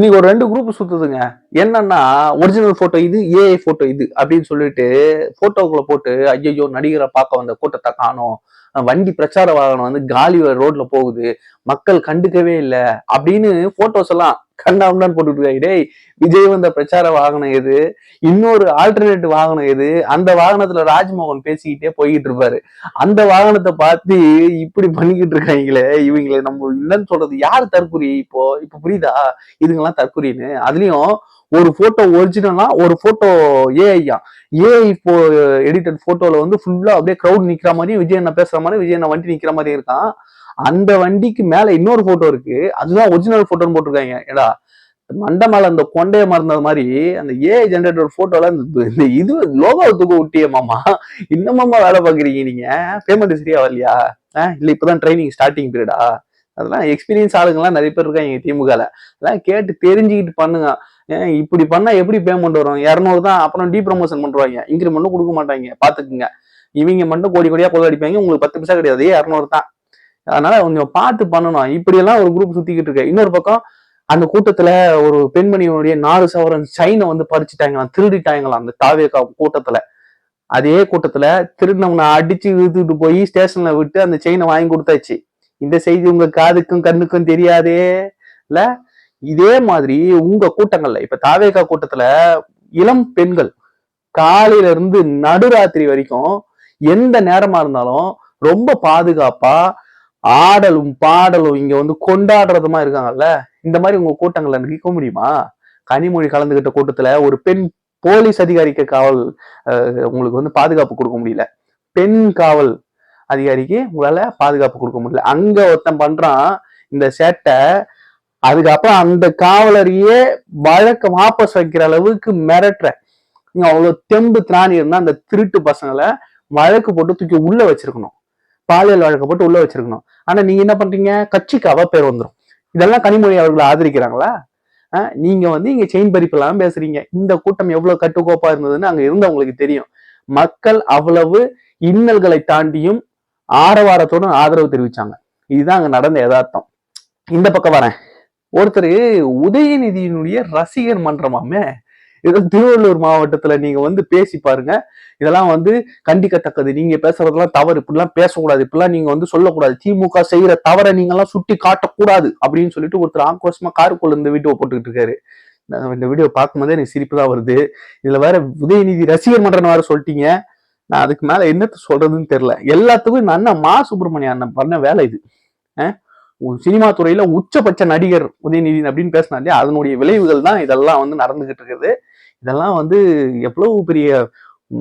இன்னைக்கு ஒரு ரெண்டு குரூப் சுத்துதுங்க. என்னன்னா ஒரிஜினல் போட்டோ இது ஏஐ போட்டோ இது அப்படின்னு சொல்லிட்டு போட்டோக்குள்ள போட்டு ஐயோ நடிகரை பார்க்க வந்த கூட்டத்தை காணும். வண்டி பிரச்சார வாகனம் வந்து காலி ரோட்ல போகுது. மக்கள் கண்டுக்கவே இல்லை. அப்படின்னு போட்டோஸ் எல்லாம் கண்டாம்டான்னு போட்டுட்டு இருக்காங்க. டேய் விஜய் வந்த பிரச்சார வாகனம் எது? இன்னொரு ஆல்டர்னேட் வாகனம் எது? அந்த வாகனத்துல ராஜ்மோகன் பேசிக்கிட்டே போய்கிட்டு இருப்பாரு. அந்த வாகனத்தை பார்த்து இப்படி பண்ணிக்கிட்டு இருக்காங்களே இவங்களை நம்ம என்னன்னு சொல்றது? யாரு தற்குறி இப்போ? இப்ப புரியுதா? இதுங்கெல்லாம் தற்குறின்னு அதுலயும் ஒரு போட்டோ ஒரிஜினலா ஒரு போட்டோ ஏஐயா ஏஐ இப்போ எடிட்டட் போட்டோல வந்து ஃபுல்லா அப்படியே க்ரௌட் நிக்கிற மாதிரியும் விஜய் என்ன பேசுற மாதிரி விஜய் என்ன வண்டி நிக்கிற மாதிரி இருக்கான். அந்த வண்டிக்கு மேல இன்னொரு போட்டோ இருக்கு. அதுதான் ஒரிஜினல் போட்டோன்னு போட்டிருக்காங்க. ஏடா மண்டை மேல அந்த கொண்டைய மறந்தது மாதிரி அந்த ஏஐ ஜென்ரேட்டர் போட்டோல இந்த இது லோகாவை தூக்க விட்டியே மாமா இன்னமாமா வேலை பாக்குறீங்க நீங்க? பேமெண்ட் சரியா வரலையா? இல்ல இப்பதான் ட்ரைனிங் ஸ்டார்டிங் பீரியடா அதெல்லாம் எக்ஸ்பீரியன்ஸ் ஆளுங்கெல்லாம் நிறைய பேர் இருக்காங்க திமுகல. அதெல்லாம் கேட்டு தெரிஞ்சுக்கிட்டு பண்ணுங்க. இப்படி பண்ணா எப்படி பேமெண்ட் வரும்? இரநூறு தான் அப்புறம் டீ ப்ரமோஷன் பண்ணுவாங்க இன்க்ரிமெண்ட்டும் கொடுக்க மாட்டாங்க. பாத்துக்குங்க. இவங்க மட்டும் கோடி கோடியா கொள்ளடிப்பாங்க உங்களுக்கு பத்து பைசா கிடையாது. இரநூறு தான். அதனால கொஞ்சம் பார்த்து பண்ணணும். இப்படியெல்லாம் ஒரு குரூப் சுத்திக்கிட்டு இருக்கு. இன்னொரு பக்கம் அந்த கூட்டத்துல ஒரு பெண்மணியுடைய நாலு சவரன் சைனை வந்து பறிச்சுட்டாங்களாம். திருடிட்டாங்களாம். அந்த தாவேகா கூட்டத்துல. அதே கூட்டத்துல திருடினவனை அடிச்சு இழுத்துட்டு போய் ஸ்டேஷன்ல விட்டு அந்த செயினை வாங்கி கொடுத்தாச்சு. இந்த செய்தி உங்க காதுக்கும் கண்ணுக்கும் தெரியாதே. இல்ல இதே மாதிரி உங்க கூட்டங்கள்ல இப்ப தாவேகா கூட்டத்துல இளம் பெண்கள் காலையில இருந்து நடுராத்திரி வரைக்கும் எந்த நேரமா இருந்தாலும் ரொம்ப பாதுகாப்பா ஆடலும் பாடலும் இங்க வந்து கொண்டாடுறதுமா இருக்காங்கல்ல இந்த மாதிரி உங்க கூட்டங்கள்ல நிற்க முடியுமா? கனிமொழி கலந்துகிட்ட கூட்டத்துல ஒரு பெண் போலீஸ் அதிகாரிக்கு காவல் உங்களுக்கு வந்து பாதுகாப்பு கொடுக்க முடியல. பெண் காவல் அதிகாரிக்கு உங்களால பாதுகாப்பு கொடுக்க முடியல. அங்க ஒருத்தன் பண்றான் இந்த சேட்டை அதுக்கப்புறம் அந்த காவலரையே வழக்க வாபஸ் வைக்கிற அளவுக்கு மிரட்டுற. நீங்க அவ்வளவு தெம்பு திராணி இருந்தா அந்த திருட்டு பசங்களை வழக்கு போட்டு தூக்கி உள்ள வச்சிருக்கணும். பாலியல் வழக்கு போட்டு உள்ள வச்சிருக்கணும். ஆனா நீங்க என்ன பண்றீங்க? கட்சிக்கு அவ பேர் வந்துடும் இதெல்லாம் கனிமொழி அவர்களை ஆதரிக்கிறாங்களா? நீங்க வந்து இங்க செயின் பறிப்பு எல்லாம் பேசுறீங்க. இந்த கூட்டம் எவ்வளவு கட்டுக்கோப்பா இருந்ததுன்னு அங்க இருந்தவங்களுக்கு தெரியும். மக்கள் அவ்வளவு இன்னல்களை தாண்டியும் ஆரவாரத்தோடு ஆதரவு தெரிவிச்சாங்க. இதுதான் அங்க நடந்த யதார்த்தம். இந்த பக்கம் வரேன். ஒருத்தர் உதயநிதியினுடைய ரசிகர் மன்றமாமே. ஏதோ திருவள்ளூர் மாவட்டத்துல நீங்க வந்து பேசி பாருங்க. இதெல்லாம் வந்து கண்டிக்கத்தக்கது. நீங்க பேசுறதெல்லாம் தவறு. இப்படிலாம் பேசக்கூடாது. இப்படிலாம் நீங்க வந்து சொல்லக்கூடாது. திமுக செய்யற தவறை நீங்க எல்லாம் சுட்டி காட்டக்கூடாது அப்படின்னு சொல்லிட்டு ஒருத்தர் ஆக்ரோஷமா காருக்குள்ள இந்த வீடியோ போட்டுக்கிட்டு இருக்காரு. இந்த வீடியோ பார்க்கும்போதே எனக்கு சிரிப்பு தான் வருது. இதுல வேற உதயநிதி ரசிகர் மன்றம் வேற சொல்லிட்டீங்க. நான் அதுக்கு மேல என்னத்த சொல்றதுன்னு தெரியல. எல்லாத்துக்கும் இந்த அண்ணன் மா சுப்பிரமணிய அண்ணன் பண்ண வேலை இது. சினிமா துறையில உச்சபட்ச நடிகர் உதயநிதி அப்படின்னு பேசினாலே அதனுடைய விளைவுகள் தான் இதெல்லாம் வந்து நடந்துகிட்டு இருக்குது. இதெல்லாம் வந்து எவ்வளவு பெரிய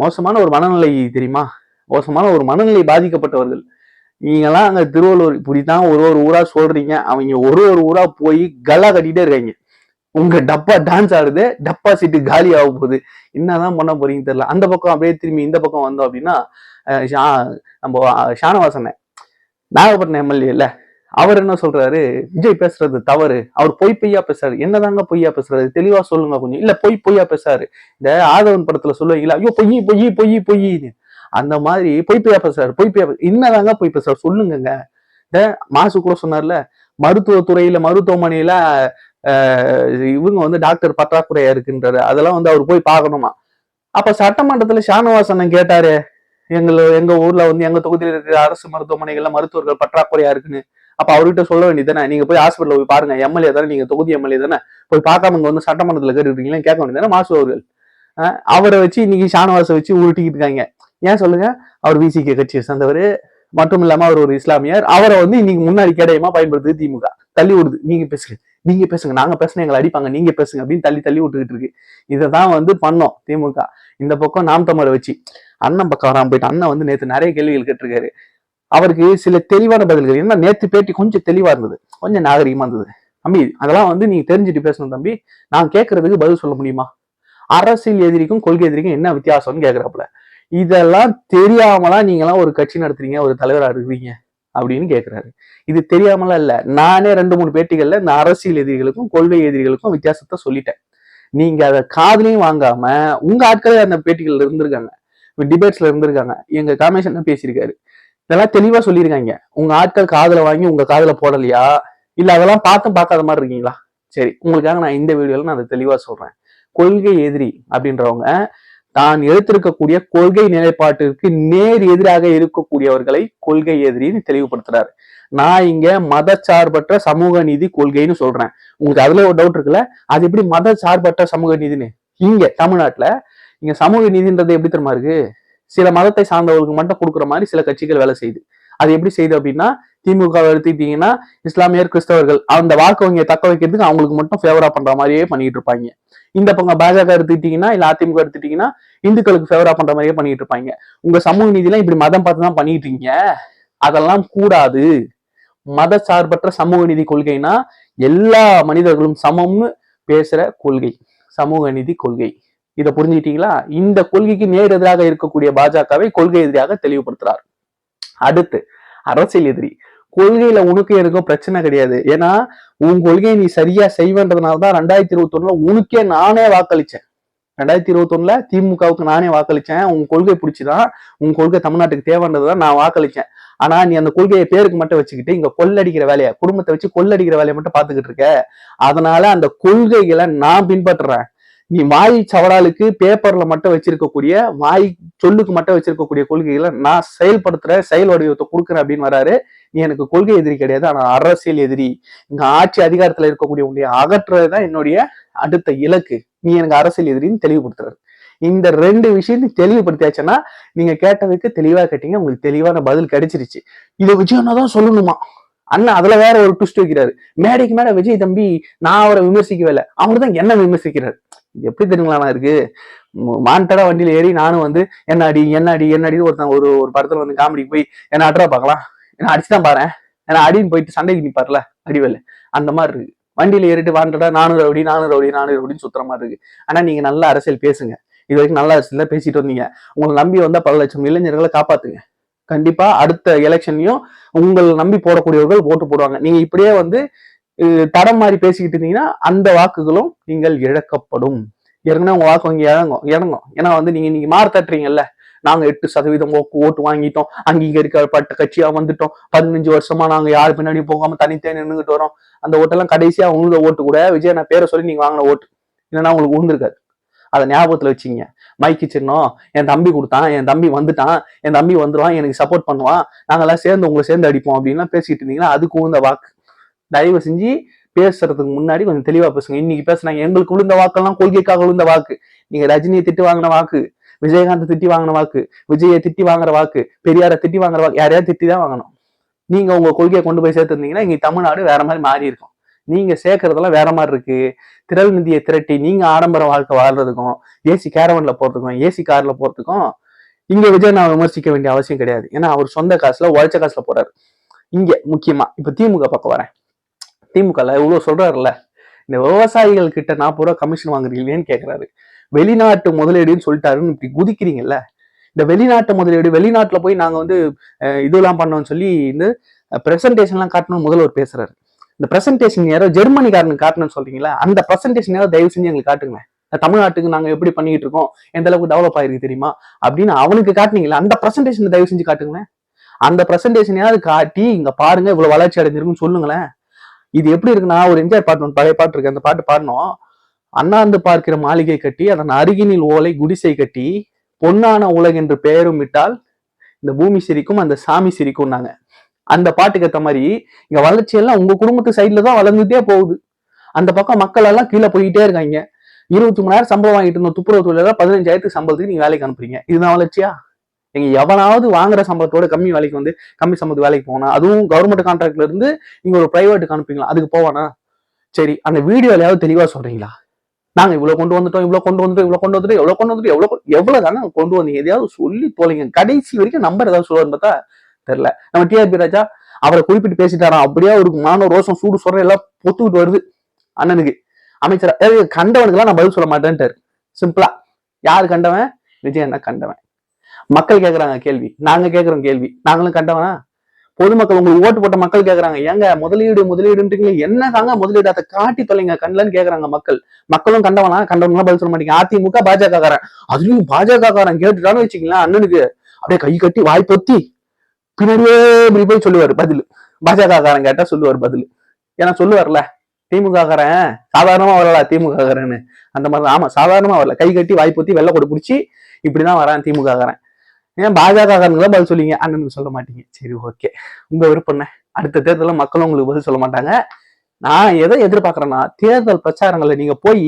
மோசமான ஒரு மனநிலை தெரியுமா? மோசமான ஒரு மனநிலை பாதிக்கப்பட்டவர்கள். நீங்களாம் அங்க திருவள்ளூர் இப்படிதான் ஒரு ஒரு ஊரா சொல்றீங்க. அவங்க ஒரு ஒரு ஊரா போய் கலா கட்டிட்டே இருக்காங்க. உங்க டப்பா டான்ஸ் ஆடுது டப்பா சீட்டு காலி ஆக போகுது. என்னதான் பண்ண போறீங்க தெரியல. அந்த பக்கம் அப்படியே திரும்பி இந்த பக்கம் வந்தோம் அப்படின்னா நம்ம ஷானவாசனை நாகப்பட்டினம் எம்எல்ஏ இல்லை அவர் என்ன சொல்றாரு? விஜய் பேசுறது தவறு. அவர் பொய் பொய்யா பேசுறாரு. என்னதாங்க பொய்யா பேசுறாரு? தெளிவா சொல்லுங்க கொஞ்சம். இல்ல பொய் பொய்யா பேசுறாரு இந்த ஆதவன் படத்துல சொல்லுவீங்களா ஐயோ பொய் பொய் பொய் பொய்ன்னு அந்த மாதிரி பொய் பொய்யா பேசுறாரு. பொய் பொய்யா என்னதாங்க பொய் பேசுறாரு? சொல்லுங்கங்க. இந்த மாசு கூட சொன்னார்ல மருத்துவத்துறையில மருத்துவமனையில இவங்க வந்து டாக்டர் பற்றாக்குறையா இருக்குன்றாரு. அதெல்லாம் வந்து அவர் போய் பார்க்கணுமா? அப்ப சட்டமன்றத்துல ஷானவாசன் கேட்டாரு எங்க எங்க ஊர்ல வந்து எங்க தொகுதியில் இருக்கிற அரசு மருத்துவமனைகள்ல மருத்துவர்கள் பற்றாக்குறையா இருக்குன்னு. அப்ப அவர்கிட்ட சொல்ல வேண்டியதானே நீங்க போய் ஹாஸ்பிட்டல் போய் பாருங்க. எம்எல்ஏ தானே நீங்க தொகுதி எம்எல்ஏ தானே? போய் பார்க்காம இங்க வந்து சட்டமன்றத்துல கேட்டுருக்கீங்களா? கேட்க வேண்டியதானே மாசு அவர்கள். அவரை வச்சு இன்னைக்கு ஷானவாசை வச்சு உருட்டிக்கிட்டு இருக்காங்க. ஏன் சொல்லுங்க? அவர் விசிகே கட்சியை சேர்ந்தவர். மட்டும் இல்லாம அவர் ஒரு இஸ்லாமியர். அவரை வந்து இன்னைக்கு முன்னாடி கேடயமா பயன்படுத்துது திமுக. தள்ளி விடுது நீங்க பேசுங்க. நீங்க பேசுங்க. நாங்க பேசுனா எங்களை அடிப்பாங்க. நீங்க பேசுங்க அப்படின்னு தள்ளி தள்ளி விட்டுக்கிட்டு இருக்கு. இதை தான் வந்து பண்ணோம் திமுக. இந்த பக்கம் நாம் தமிழை வச்சு. அண்ணன் பக்கம் வராம போயிட்டு அண்ணன் வந்து நேற்று நிறைய கேள்விகள் கேட்டிருக்காரு. அவருக்கு சில தெளிவான பதில்கள். என்ன நேத்து பேட்டி கொஞ்சம் தெளிவா இருந்தது. கொஞ்சம் நாகரிகமா இருந்தது. தம்பி அதெல்லாம் வந்து நீங்க தெரிஞ்சுட்டு பேசணும் தம்பி. நான் கேட்கறதுக்கு பதில் சொல்ல முடியுமா? அரசியல் எதிரிக்கும் கொள்கை எதிரிக்கும் என்ன வித்தியாசம்னு கேக்குறாப்புல. இதெல்லாம் தெரியாமலாம் நீங்களாம் ஒரு கட்சி நடத்துறீங்க ஒரு தலைவராக இருக்கிறீங்க அப்படின்னு கேட்கிறாரு இது தெரியாமலாம் இல்ல. நானே ரெண்டு மூணு பேட்டிகள்ல இந்த அரசியல் எதிரிகளுக்கும் கொள்கை எதிரிகளுக்கும் வித்தியாசத்தை சொல்லிட்டேன். நீங்க அதை காதலையும் வாங்காம உங்க ஆட்களே அந்த பேட்டிகள்ல இருந்திருக்காங்க. டிபேட்ஸ்ல இருந்திருக்காங்க. எங்க காமேஷன் பேசியிருக்காரு. இதெல்லாம் தெளிவா சொல்லியிருக்காங்க உங்க ஆட்கள் காதல வாங்கி உங்க காதல போடலையா? இல்ல அதெல்லாம் பார்த்தும் பார்க்காத மாதிரி இருக்கீங்களா? சரி உங்களுக்காக நான் இந்த வீடியோல நான் அதை தெளிவா சொல்றேன். கொள்கை எதிரி அப்படின்றவங்க தான் எடுத்திருக்கக்கூடிய கொள்கை நிலைப்பாட்டிற்கு நேர் எதிராக இருக்கக்கூடியவர்களை கொள்கை எதிரின்னு தெளிவுபடுத்துறாரு. நான் இங்க மதச்சார்பற்ற சமூக நீதி கொள்கைன்னு சொல்றேன். உங்களுக்கு அதுல ஒரு டவுட் இருக்குல்ல? அது எப்படி மத சார்பற்ற சமூக நீதினு இங்க தமிழ்நாட்டுல இங்க சமூக நீதின்றது எப்படி தெரியுமா இருக்கு? சில மதத்தை சார்ந்தவர்களுக்கு மட்டும் கொடுக்குற மாதிரி சில கட்சிகள் வேலை செய்யுது. அது எப்படி செய்யுது அப்படின்னா திமுக எடுத்துக்கிட்டீங்கன்னா இஸ்லாமியர் கிறிஸ்தவர்கள் அந்த வாக்கவங்க தக்க வைக்கிறதுக்கு அவங்களுக்கு மட்டும் ஃபேவரா பண்ற மாதிரியே பண்ணிட்டு இருப்பாங்க. இந்த பக்கம் பாஜக எடுத்துக்கிட்டீங்கன்னா இல்ல அதிமுக எடுத்துக்கிட்டீங்கன்னா இந்துக்களுக்கு ஃபேவரா பண்ற மாதிரியே பண்ணிட்டு இருப்பாங்க. உங்க சமூக நீதிலாம் இப்படி மதம் பார்த்து தான் பண்ணிட்டு இருக்கீங்க. அதெல்லாம் கூடாது. மத சார்பற்ற சமூக நீதி கொள்கைனா எல்லா மனிதர்களும் சமம்னு பேசுற கொள்கை. சமூக நீதி கொள்கை. இதை புரிஞ்சுக்கிட்டீங்களா? இந்த கொள்கைக்கு நேர் எதிராக இருக்கக்கூடிய பாஜகவை கொள்கை எதிராக தெளிவுபடுத்துறார். அடுத்து அரசியல் எதிரி. கொள்கையில உனக்கு எனக்கும் பிரச்சனை கிடையாது. ஏன்னா உன் கொள்கையை நீ சரியா செய்வேன்றதுனாலதான் ரெண்டாயிரத்தி இருபத்தி ஒண்ணுல உனக்கே நானே வாக்களிச்சேன். ரெண்டாயிரத்தி இருபத்தி ஒண்ணுல திமுகவுக்கு நானே வாக்களிச்சேன். உன் கொள்கை பிடிச்சிதான் உன் கொள்கை தமிழ்நாட்டுக்கு தேவைன்றதுதான் நான் வாக்களிச்சேன். ஆனா நீ அந்த கொள்கையை பேருக்கு மட்டும் வச்சுக்கிட்டு இங்க கொள்ளடிக்கிற வேலையை குடும்பத்தை வச்சு கொள்ளடிக்கிற வேலையை மட்டும் பாத்துக்கிட்டு இருக்க. அதனால அந்த கொள்கைகளை நான் பின்பற்றுறேன். நீ வாய் சவடாலுக்கு பேப்பர்ல மட்டும் வச்சிருக்கக்கூடிய வாய் சொல்லுக்கு மட்டும் வச்சிருக்கக்கூடிய கொள்கைகளை நான் செயல்படுத்துற செயல் வடிவத்தை கொடுக்குறேன் அப்படின்னு வராரு. நீ எனக்கு கொள்கை எதிரி கிடையாது. ஆனா அரசியல் எதிரி. இங்க ஆட்சி அதிகாரத்துல இருக்கக்கூடிய உடைய அகற்றுறதுதான் என்னுடைய அடுத்த இலக்கு. நீ எனக்கு அரசியல் எதிரின்னு தெளிவுபடுத்துறாரு. இந்த ரெண்டு விஷயத்தையும் தெளிவுபடுத்தியாச்சுன்னா நீங்க கேட்டதுக்கு தெளிவா கேட்டீங்க உங்களுக்கு தெளிவான பதில் கிடைச்சிருச்சு. இதை விஜய் அண்ணா தான் சொல்லணுமா? அண்ணா அதுல வேற ஒரு ட்விஸ்ட் வைக்கிறாரு. மேடைக்கு மேல விஜய் தம்பி நான் அவரை விமர்சிக்கவே இல்லை. அவர் தான் என்ன விமர்சிக்கிறாரு. இது எப்படி தெரியுங்களா இருக்கு? மான்டடா வண்டியில ஏறி நானும் வந்து என்ன அடி என்ன அடி என்ன அடி ஒருத்தன் ஒரு ஒரு படத்துல வந்து காமெடிக்கு போய் என்ன அட்ரா பார்க்கலாம். என்ன அடிச்சுதான் பாரு ஏன்னா அடின்னு போயிட்டு சண்டைக்கு நிப்பார்ல அடிவேல. அந்த மாதிரி இருக்கு. வண்டியில ஏறிட்டு வாண்டடா நானூறு ரவுடி நானூறு ரவுடி நானூறு ரவுடின்னு சுத்துற மாதிரி இருக்கு. ஆனா நீங்க நல்ல அரசியல் பேசுங்க. இது வரைக்கும் நல்ல அரசியல பேசிட்டு வந்தீங்க. உங்களை நம்பி வந்தா பல லட்சம் இளைஞர்களை காப்பாத்துங்க. கண்டிப்பா அடுத்த எலெக்ஷன்லயும் உங்களை நம்பி போடக்கூடியவர்கள் ஓட்டு போடுவாங்க. நீங்க இப்படியே வந்து தடம் மாதிரி பேசிக்கிட்டு இருந்தீங்கன்னா அந்த வாக்குகளும் நீங்கள் இழக்கப்படும். ஏற்கனவே உங்க வாக்கு வங்கி இறங்கும் இறங்கும் ஏன்னா வந்து நீங்க நீங்க மாறு தட்டுறீங்கல்ல. நாங்க எட்டு சதவீதம் ஓட்டு வாங்கிட்டோம். அங்கீகரிக்கப்பட்ட கட்சியா வந்துட்டோம். பதினஞ்சு வருஷமா நாங்க யாரு பின்னாடி போகாம தனித்தே நின்றுகிட்டு வரோம். அந்த ஓட்டெல்லாம் கடைசியா உங்களோட ஓட்டு கூட விஜய் நான் பேரை சொல்லி நீங்க வாங்கின ஓட்டு. இல்லைன்னா உங்களுக்கு உழுந்திருக்காது. அதை ஞாபகத்துல வச்சுங்க மைக்கு சின்னம் என் தம்பி கொடுத்தான் என் தம்பி வந்துட்டான் என் தம்பி வந்துருவான் எனக்கு சப்போர்ட் பண்ணுவான். நாங்கெல்லாம் சேர்ந்து உங்களை சேர்ந்து அடிப்போம் அப்படின்லாம் பேசிட்டு இருந்தீங்கன்னா அதுக்கு உந்த வாக்கு. தயவு செஞ்சு பேசுறதுக்கு முன்னாடி கொஞ்சம் தெளிவா பேசுங்க. இன்னைக்கு பேசுனாங்க. எங்களுக்கு விழுந்த வாக்கெல்லாம் கொள்கைக்காக விழுந்த வாக்கு. நீங்க ரஜினியை திட்டு வாங்கின வாக்கு விஜயகாந்த் திட்டி வாங்கின வாக்கு விஜயை திட்டி வாங்குற வாக்கு பெரியாரை திட்டி வாங்குற வாக்கு யாரையாவது திட்டி தான் வாங்கணும். நீங்க உங்க கொள்கையை கொண்டு போய் சேர்த்துருந்தீங்கன்னா இங்க தமிழ்நாடு வேற மாதிரி மாறி இருக்கும். நீங்க சேர்க்கறதெல்லாம் வேற மாதிரி இருக்கு. திரள் நிதியை திரட்டி நீங்க ஆடம்பர வாழ்க்கை வாழ்றதுக்கும் ஏசி கேரவன்ல போறதுக்கும் ஏசி கார்ல போறதுக்கும் இங்க விஜய் நான் விமர்சிக்க வேண்டிய அவசியம் கிடையாது. ஏன்னா அவர் சொந்த காசுல உழைச்ச காசுல போறாரு. இங்க முக்கியமா இப்ப திமுக பக்கம் வரேன். திமுகல இவ்வளோ சொல்றாருல்ல இந்த விவசாயிகள் கிட்ட நாற்பது ரூபா கமிஷன் வாங்குறீங்களேன்னு கேட்குறாரு வெளிநாட்டு முதலீடுன்னு சொல்லிட்டாருன்னு இப்படி குதிக்கிறீங்கல்ல இந்த வெளிநாட்டு முதலீடு வெளிநாட்டில் போய் நாங்கள் வந்து இதெல்லாம் பண்ணோம்னு சொல்லி இந்த ப்ரெசன்டேஷன்லாம் காட்டணும் முதல்வர் பேசுறாரு. இந்த ப்ரெசன்டேஷன் யாரோ ஜெர்மனிக்காரனுக்கு காட்டணும்னு சொல்றீங்களா அந்த ப்ரெசன்டேஷன் யாரோ தயவு செஞ்சு எங்களுக்கு காட்டுங்க தமிழ்நாட்டுக்கு நாங்கள் எப்படி பண்ணிட்டு இருக்கோம் எந்த அளவுக்கு டெவலப் ஆயிருக்கு தெரியுமா அப்படின்னு அவனுக்கு காட்டினீங்களா அந்த ப்ரெசன்டேஷன் தயவு செஞ்சு காட்டுங்களேன். அந்த ப்ரெசன்டேஷனையாவது காட்டி இங்க பாருங்க இவ்வளவு வளர்ச்சி அடைஞ்சிருக்குன்னு சொல்லுங்களேன். இது எப்படி இருக்குன்னா ஒரு என்ஜாய் பாட்டு பழைய பாட்டு இருக்கு. அந்த பாட்டு பாடணும். அண்ணாந்து பார்க்கிற மாளிகை கட்டி அதன் அருகினில் ஓலை குடிசை கட்டி பொன்னான உலகென்று என்று பெயரும் விட்டால் இந்த பூமி சிரிக்கும் அந்த சாமி சிரிக்கும்னாங்க. அந்த பாட்டுக்கு ஏத்த மாதிரி இங்க வளர்ச்சி எல்லாம் உங்க குடும்பத்து சைட்ல தான் வளர்ந்துட்டே போகுது. அந்த பக்கம் மக்கள் எல்லாம் கீழே போயிட்டே இருக்காங்க. இருபத்தி மூணாயிரம் சம்பளம் வாங்கிட்டு இருந்த துப்புரவு தொழிலாளர் பதினஞ்சாயிரத்துக்கு சம்பளத்துக்கு நீங்க வேலைக்கு அனுப்புறீங்க. இதுதான் வளர்ச்சியா? நீங்க எவனாவது வாங்குற சம்பளத்தோட கம்மி வேலைக்கு வந்து கம்மி சம்பளத்து வேலைக்கு போனா அதுவும் கவர்மெண்ட் கான்ட்ராக்ட்ல இருந்து நீங்க ஒரு பிரைவேட்டுக்கு அனுப்பிங்களா அதுக்கு போவானா? சரி அந்த வீடியோலையாவது தெளிவா சொல்றீங்களா? நாங்க இவ்வளவு கொண்டு வந்துட்டோம் இவ்வளவு கொண்டு வந்துட்டோம் இவ்வளவு கொண்டு வந்துட்டோம் இவ்வளவு கொண்டு வந்துட்டோம் எவ்வளவு எவ்வளவு தானே கொண்டு வந்தீங்க? எதையாவது சொல்லி போலீங்க கடைசி வரைக்கும் நம்பர் ஏதாவது சொல்லுவாருன்னு பார்த்தா தெரியல. நம்ம டிஆர்பி ராஜா அவரை குறிப்பிட்டு பேசிட்டாராம் அப்படியே ஒரு மான ரோசம் சூடு சொல்ற எல்லாம் பொத்துக்கிட்டு வருது அண்ணனுக்கு. அமைச்சர் கண்டவனுக்கு எல்லாம் நான் பதில் சொல்ல மாட்டேன்ட்டாரு. சிம்பிளா யார் கண்டவன்? விஜய் அண்ணா கண்டவன். மக்கள் கேட்குறாங்க கேள்வி. நாங்க கேட்குறோம் கேள்வி. நாங்களும் கண்டவனா? பொதுமக்கள் உங்களுக்கு ஓட்டு போட்ட மக்கள் கேட்குறாங்க ஏங்க முதலீடு முதலீடுன்றீங்க என்ன தாங்க முதலீடு? அதை காட்டி தொலைங்க. கண்ணலன்னு கேக்குறாங்க மக்கள். மக்களும் கண்டவனா? கண்டவனா பதில் சொல்ல மாட்டீங்க. அதிமுக பாஜக காரன் அதுலயும் பாஜக காரன் கேட்டுட்டான்னு வச்சுக்கலாம் அண்ணனுக்கு. அப்படியே கை கட்டி வாய் பொத்தி பின்னாடியே இப்படி போய் சொல்லுவாரு பதில். பாஜக காரன் கேட்டா சொல்லுவார் பதில். ஏன்னா சொல்லுவார்ல திமுக காரன் சாதாரணமா வரல திமுக காரன்னு அந்த மாதிரி ஆமா சாதாரணமா வரல. கை கட்டி வாய் பொத்தி வெள்ளை கொடு பிடிச்சி இப்படிதான் வரான் திமுக காரன் ஏன் பாஜக காரனுக்கு பதில் சொல்லிங்க அண்ணனுக்கு சொல்ல மாட்டீங்க. சரி ஓகே உங்க விருப்பம் அடுத்த தேர்தலில் மக்களும் உங்களுக்கு பதில் சொல்ல மாட்டாங்க. நான் எதை எதிர்பார்க்கறேன்னா தேர்தல் பிரச்சாரங்களை நீங்க போய்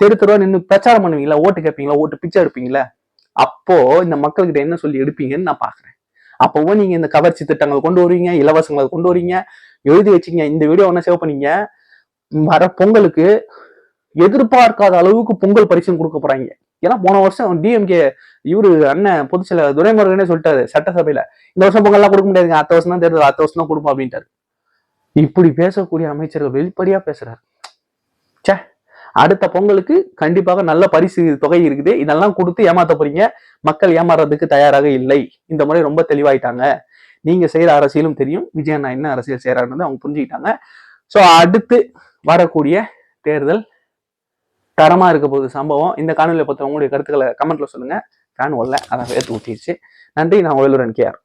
தெரு தெருவா நின்று பிரச்சாரம் பண்ணுவீங்களா? ஓட்டு கேட்பீங்களா? ஓட்டு பிச்சை எடுப்பீங்களா? அப்போ இந்த மக்கள்கிட்ட என்ன சொல்லி எடுப்பீங்கன்னு நான் பாக்குறேன் அப்பவும் நீங்க இந்த கவர்ச்சி திட்டங்கள் கொண்டு வருவீங்க இலவசங்கள் கொண்டு வருவீங்க எழுதி வச்சீங்க இந்த வீடியோ ஒண்ணு சேவ் பண்ணீங்க. வர பொங்கலுக்கு எதிர்பார்க்காத அளவுக்கு பொங்கல் பரிசும் கொடுக்க போறாங்க. ஏன்னா போன வருஷம் டிஎம்கே இவரு அண்ணன் பொதுச்செயல துரைமுருகனே சொல்லிட்டாரு சட்டசபையில. இந்த வருஷம் பொங்கல்லாம் கொடுக்க முடியாதுங்க. அத்த வருஷம் தான் தேர்தல் அத்த வருஷம் தான் கொடுப்போம் அப்படின்ட்டாரு. இப்படி பேசக்கூடிய அமைச்சர்கள் வெளிப்படையா பேசுறாரு. ச்சே அடுத்த பொங்கலுக்கு கண்டிப்பாக நல்ல பரிசு தொகை இருக்குது. இதெல்லாம் கொடுத்து ஏமாத்த போறீங்க. மக்கள் ஏமாறதுக்கு தயாராக இல்லை. இந்த முறை ரொம்ப தெளிவாயிட்டாங்க. நீங்க செய்யற அரசியலும் தெரியும். விஜயண்ணா என்ன அரசியல் செய்யறாருன்னு அவங்க புரிஞ்சுக்கிட்டாங்க. ஸோ அடுத்து வரக்கூடிய தேர்தல் தரமாக இருக்க போகுது சம்பவம். இந்த காணொலியை பற்றி உங்களுடைய கருத்துக்களை கமெண்ட்டில் சொல்லுங்கள் ஃபேன் வரல அதை ஏற்று ஊற்றிடுச்சு நன்றி. நான் ஒயலுரன் கேஆர்